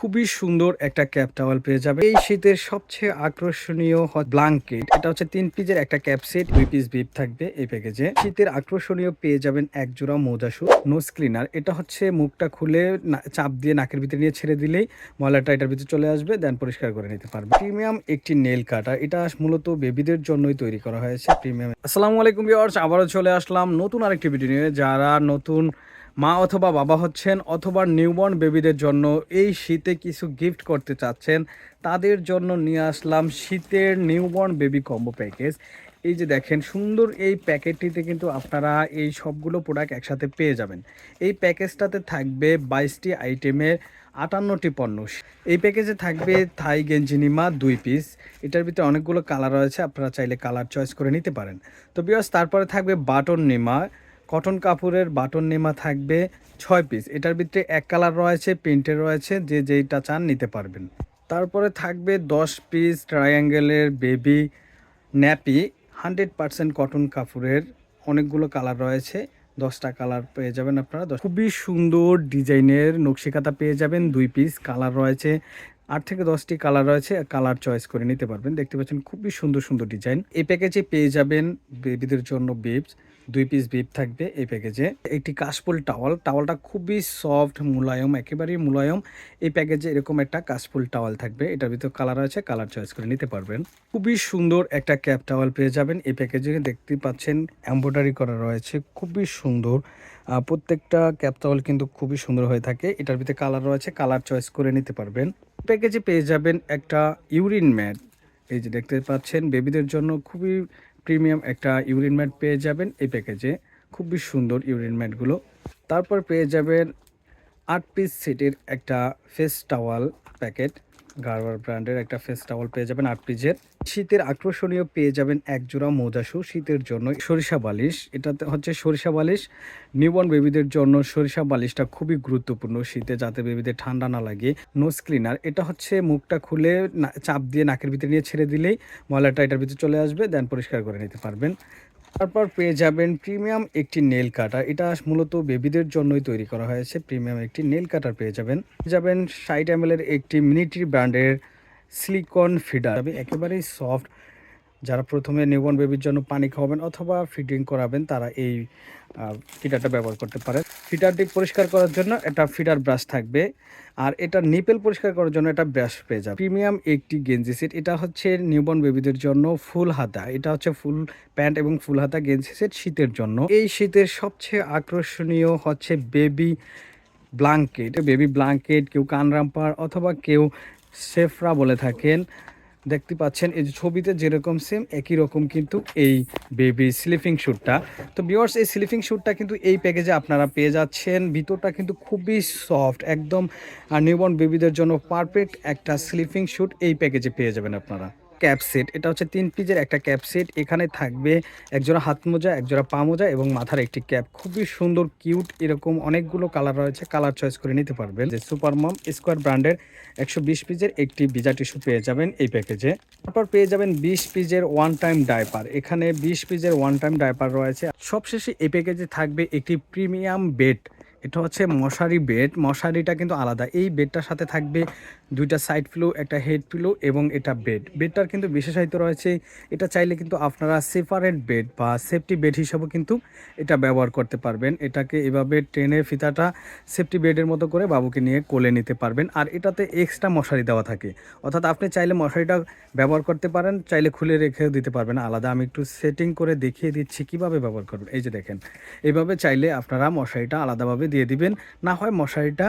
খুবই সুন্দর একটা ক্যাপ টাওয়াল পেয়ে যাবে। এই শীতের সবচেয়ে আকর্ষণীয় ব্লাঙ্কেট। এটা হচ্ছে তিন পিসের একটা ক্যাপ সেট, দুই পিস বিপ থাকবে এই প্যাকেজে। শীতের আকর্ষণীয় পেয়ে যাবেন এক জোড়া মোজাসু নোজ ক্লিনার এটা হচ্ছে মুখটা খুলে চাপ দিয়ে নাকের ভিতরে নিয়ে ছেড়ে দিলেই ময়লাটা এটার ভিতরে চলে আসবে দেন পরিষ্কার করে নিতে পারবে। প্রিমিয়াম একটি নেল কাটা এটা মূলত বেবিদের জন্যই তৈরি করা হয়েছে, প্রিমিয়াম। আসসালামু আলাইকুম ভিউয়ার্স আবারও চলে আসলাম নতুন আরেকটি ভিডিও নিয়ে। যারা নতুন মা অথবা বাবা হচ্ছেন অথবা নিউবর্ন বেবিদের জন্য এই শীতে কিছু গিফট করতে চাচ্ছেন, তাদের জন্য নিয়ে আসলাম শীতের নিউবর্ন বেবি কম্বো প্যাকেজ। এই যে দেখেন, সুন্দর এই প্যাকেটটিতে কিন্তু আপনারা এই সবগুলো প্রোডাক্ট একসাথে পেয়ে যাবেন। এই প্যাকেজটাতে থাকবে বাইশটি আইটেমের আটান্নটি পণ্য। এই প্যাকেজে থাকবে থাই গেঞ্জিনিমা দুই পিস। এটার ভিতরে অনেকগুলো কালার রয়েছে, আপনারা চাইলে কালার চয়েস করে নিতে পারেন। তো বিয়স তারপরে থাকবে বাটন নিমা। কটন কাপড়ের বাটন নেমা থাকবে ছয় পিস এটার ভিতরে এক কালার রয়েছে প্রিন্টের রয়েছে, যে যেইটা চান নিতে পারবেন। তারপরে থাকবে দশ piece ট্রায়াঙ্গেলের baby nappy hundred percent cotton কাপড়ের। অনেকগুলো কালার রয়েছে, দশটা কালার পেয়ে যাবেন আপনারা খুবই সুন্দর ডিজাইনের নকশিকাতা পেয়ে যাবেন, দুই পিস কালার রয়েছে। আট থেকে দশটি কালার রয়েছে কালার চয়েস করে নিতে পারবেন। দেখতে পাচ্ছেন খুবই সুন্দর সুন্দর ডিজাইন। এই প্যাকেজে পেয়ে যাবেন বেবিদের জন্য বিপস দুই পিস বিপ থাকবে এই প্যাকেজে একটি কাশফুল টাওয়াল টাওয়ালটা খুবই সফট মুলায়ম, একেবারেই মুলায়ম। এই প্যাকেজে এরকম একটা কাশফুল টাওয়াল থাকবে, এটার ভিতরে কালার আছে কালার চয়েস করে নিতে পারবেন। খুবই সুন্দর একটা ক্যাপ টাওয়াল পেয়ে যাবেন এই প্যাকেজে দেখতে পাচ্ছেন এম্ব্রয়ডারি করা রয়েছে, খুবই সুন্দর। প্রত্যেকটা ক্যাপ টাওয়াল কিন্তু খুবই সুন্দর হয়ে থাকে। এটার ভিতরে কালার রয়েছে কালার চয়েস করে নিতে পারবেন। প্যাকেজে পেয়ে যাবেন একটা ইউরিন ম্যাট এই যে দেখতে পাচ্ছেন বেবিদের জন্য খুবই প্রিমিয়াম একটা ইউরিন ম্যাট পেয়ে যাবেন এই প্যাকেজে খুবই সুন্দর ইউরিন ম্যাটগুলো তারপর পেয়ে যাবেন আট পিস সেটের একটা ফেস টাওয়াল প্যাকেট গার্বার ব্র্যান্ডের একটা ফেস টাওয়াল পেয়ে যাবেন আট পিসের শীতের আকর্ষণীয় পেয়ে যাবেন এক জোড়া মোজাসু শীতের জন্য সরিষা বালিশ। এটাতে হচ্ছে সরিষা বালিশ। নিউবর্ন বেবিদের জন্য সরিষা বালিশটা খুবই গুরুত্বপূর্ণ শীতে, যাতে বেবিদের ঠান্ডা না লাগে। নোজ ক্লিনার এটা হচ্ছে মুখটা খুলে চাপ দিয়ে নাকের ভিতরে নিয়ে ছেড়ে দিলেই ময়লাটা এটার ভিতরে চলে আসবে দেন পরিষ্কার করে নিতে পারবেন। তারপর পেয়ে যাবেন প্রিমিয়াম একটি নেল কাটার। এটা মূলত বেবিদের জন্যই তৈরি করা হয়েছে। প্রিমিয়াম একটি নেল কাটার পেয়ে যাবেন। যাবেন সাইট এম একটি মিনিট্রি ব্র্যান্ডের সিলিকন ফিডার। একেবারেই সফট যারা প্রথমে নিউবর্ন বেবির জন্য পানি খাওয়াবেন অথবা ফিডিং করাবেন, তারা এই ফিডারটা ব্যবহার করতে পারেন। ফিডারটি পরিষ্কার করার জন্য এটা ফিডার ব্রাশ থাকবে, আর এটা নিপেল পরিষ্কার করার জন্য একটা ব্রাশ পেয়ে যাবে প্রিমিয়াম একটি গেঞ্জি সেট এটা হচ্ছে নিউবর্ন বেবিদের জন্য ফুল হাতা, এটা হচ্ছে ফুল প্যান্ট এবং ফুল হাতা গেঞ্জি সেট শীতের জন্য। এই শীতের সবচেয়ে আকর্ষণীয় হচ্ছে বেবি ব্লাঙ্কেট বেবি ব্লাঙ্কেট কেউ কানরাম্পার অথবা কেউ সেফরা বলে থাকেন। দেখতে পাচ্ছেন, এই যে ছবিতে যেরকম সেম একই রকম কিন্তু এই বেবি স্লিপিং শ্যুটটা তো বিওর্স এই স্লিপিং শ্যুটটা কিন্তু এই প্যাকেজে আপনারা পেয়ে যাচ্ছেন। ভিতরটা কিন্তু খুবই সফট একদম নিউবর্ন বেবিদের জন্য পারফেক্ট একটা স্লিপিং শ্যুট এই প্যাকেজে পেয়ে যাবেন আপনারা। ক্যাপ সেট এটা হচ্ছে তিন পিসের একটা ক্যাপ সেট এখানে থাকবে একজোড়া হাত মোজা, একজোড়া পা মোজা এবং মাথার একটি ক্যাপ। খুবই সুন্দর, কিউট, এরকম অনেকগুলো কালার রয়েছে। কালার চয়েস করে নিতে পারবেন। যে সুপার মম স্কোয়ার ব্র্যান্ডের একশো বিশ পিসের একটি বিজা টিস্যু পেয়ে যাবেন এই প্যাকেজে। তারপর পেয়ে যাবেন বিশ পিসের ওয়ান টাইম ডাইপার এখানে বিশ পিসের ওয়ান টাইম ডাইপার রয়েছে। সবশেষে এই প্যাকেজে থাকবে একটি প্রিমিয়াম বেড। এটা হচ্ছে মশারি বেড। মশারিটা কিন্তু আলাদা। এই বেডটার সাথে থাকবে দুইটা সাইড পিলো একটা হেড পিলো এবং এটা বেড বেডটার কিন্তু বিশেষায়িত রয়েছে, এটা চাইলে কিন্তু আপনারা সেপারেট বেড বা সেফটি বেড হিসাবে কিন্তু এটা ব্যবহার করতে পারবেন। এটাকে এভাবে ট্রেনের ফিতাটা সেফটি বেডের মতো করে বাবুকে নিয়ে কোলে নিতে পারবেন। আর এটাতে এক্সট্রা মশারি দেওয়া থাকে। অর্থাৎ আপনি চাইলে মশারিটা ব্যবহার করতে পারেন, চাইলে খুলে রেখেও দিতে পারবেন। আলাদা আমি একটু সেটিং করে দেখিয়ে দিচ্ছি কীভাবে ব্যবহার করবেন। এই যে দেখেন এইভাবে চাইলে আপনারা মশারিটা আলাদাভাবে দিয়ে দিবেন। না হয় মশারিটা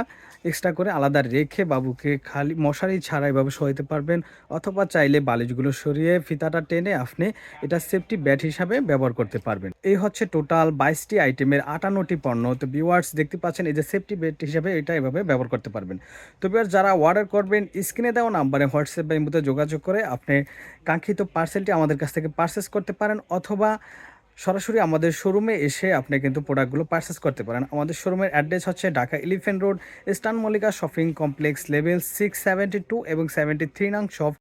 এক্সট্রা করে আলাদা রেখে বাবুকে খালি মশারি ছাড়া এভাবে শোয়াতে পারবেন অথবা চাইলে বালিশগুলো সরিয়ে ফিতাটা টেনে আপনি এটা সেফটি ব্যাট হিসাবে ব্যবহার করতে পারবেন। এই হচ্ছে টোটাল বাইশটি আইটেমের আটান্নটি পণ্য। তো ভিউয়ার্স দেখতে পাচ্ছেন এই যে সেফটি বেড হিসাবে এটা এভাবে ব্যবহার করতে পারবেন। তো ভিউয়ার্স যারা অর্ডার করবেন স্ক্রিনে দেওয়া নাম্বারে হোয়াটসঅ্যাপ বা ইমোতে যোগাযোগ করে আপনি কাঙ্ক্ষিত পার্সেলটি আমাদের কাছ থেকে পারচেস করতে পারেন অথবা সরাসরি আমাদের শোরুমে এসে আপনি কিন্তু প্রোডাক্টগুলো পারচেস করতে পারেন। আমাদের শোরুমের অ্যাড্রেস হচ্ছে Dhaka elephant road eastern Mallika shopping complex level six seventy two এবং সেভেন্টি থ্রি নং শপ